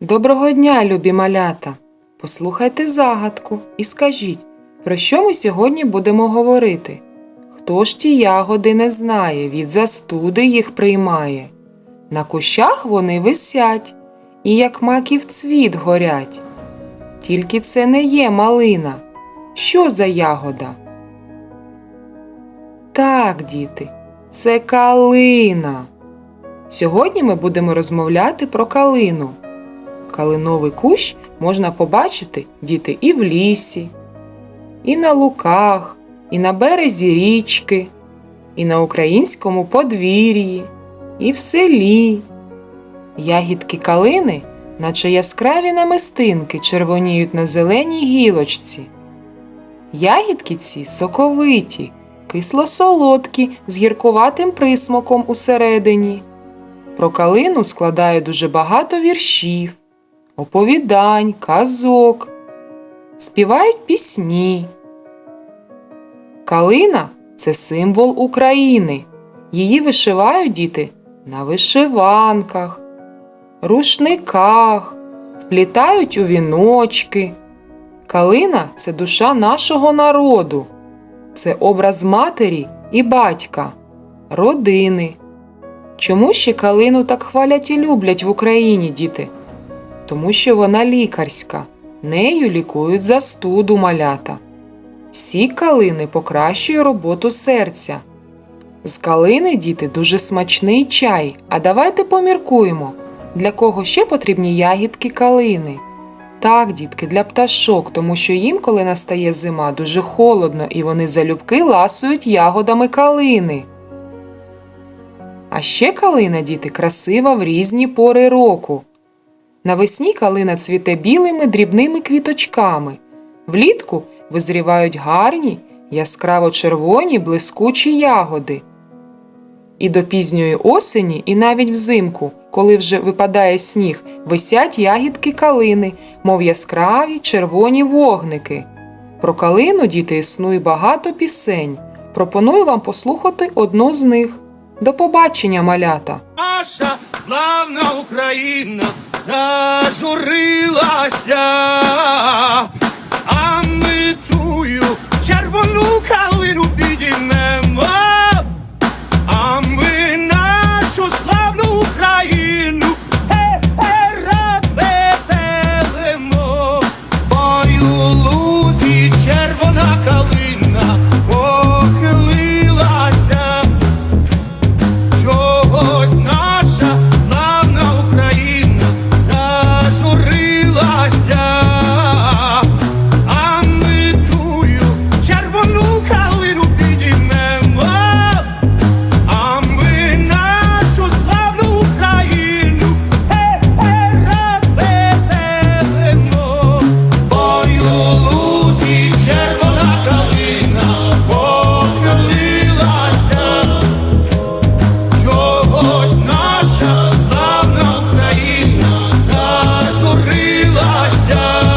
Доброго дня, любі малята! Послухайте загадку і скажіть, про що ми сьогодні будемо говорити? Хто ж ті ягоди не знає, від застуди їх приймає? На кущах вони висять, і як маків цвіт горять. Тільки це не є малина. Що за ягода? Так, діти, це калина. Сьогодні ми будемо розмовляти про калину. Калиновий кущ можна побачити діти і в лісі, і на луках, і на березі річки, і на українському подвір'ї, і в селі. Ягідки калини, наче яскраві намистинки, червоніють на зеленій гілочці. Ягідки ці соковиті, кисло-солодкі, з гіркуватим присмаком усередині. Про калину складає дуже багато віршів, оповідань, казок, співають пісні. Калина це символ України. Її вишивають діти на вишиванках, рушниках, вплітають у віночки. Калина це душа нашого народу, це образ матері і батька, родини. Чому ще калину так хвалять і люблять в Україні, діти? Тому що вона лікарська, нею лікують застуду малята. Сік калини покращує роботу серця. З калини, діти, дуже смачний чай. А давайте поміркуємо, для кого ще потрібні ягідки калини. Так, дітки, для пташок, тому що їм, коли настає зима, дуже холодно, і вони залюбки ласують ягодами калини. А ще калина, діти, красива в різні пори року. Навесні калина цвіте білими дрібними квіточками. Влітку визрівають гарні, яскраво червоні блискучі ягоди. І до пізньої осені, і навіть взимку, коли вже випадає сніг, висять ягідки калини, мов яскраві червоні вогники. Про калину, діти, існує багато пісень. Пропоную вам послухати одну з них. До побачення, малята! Наша славна Україна зажурилася, а ми цю червону калину підіймемо, а ми нашу славну Україну перебеземо, бою лу. Show.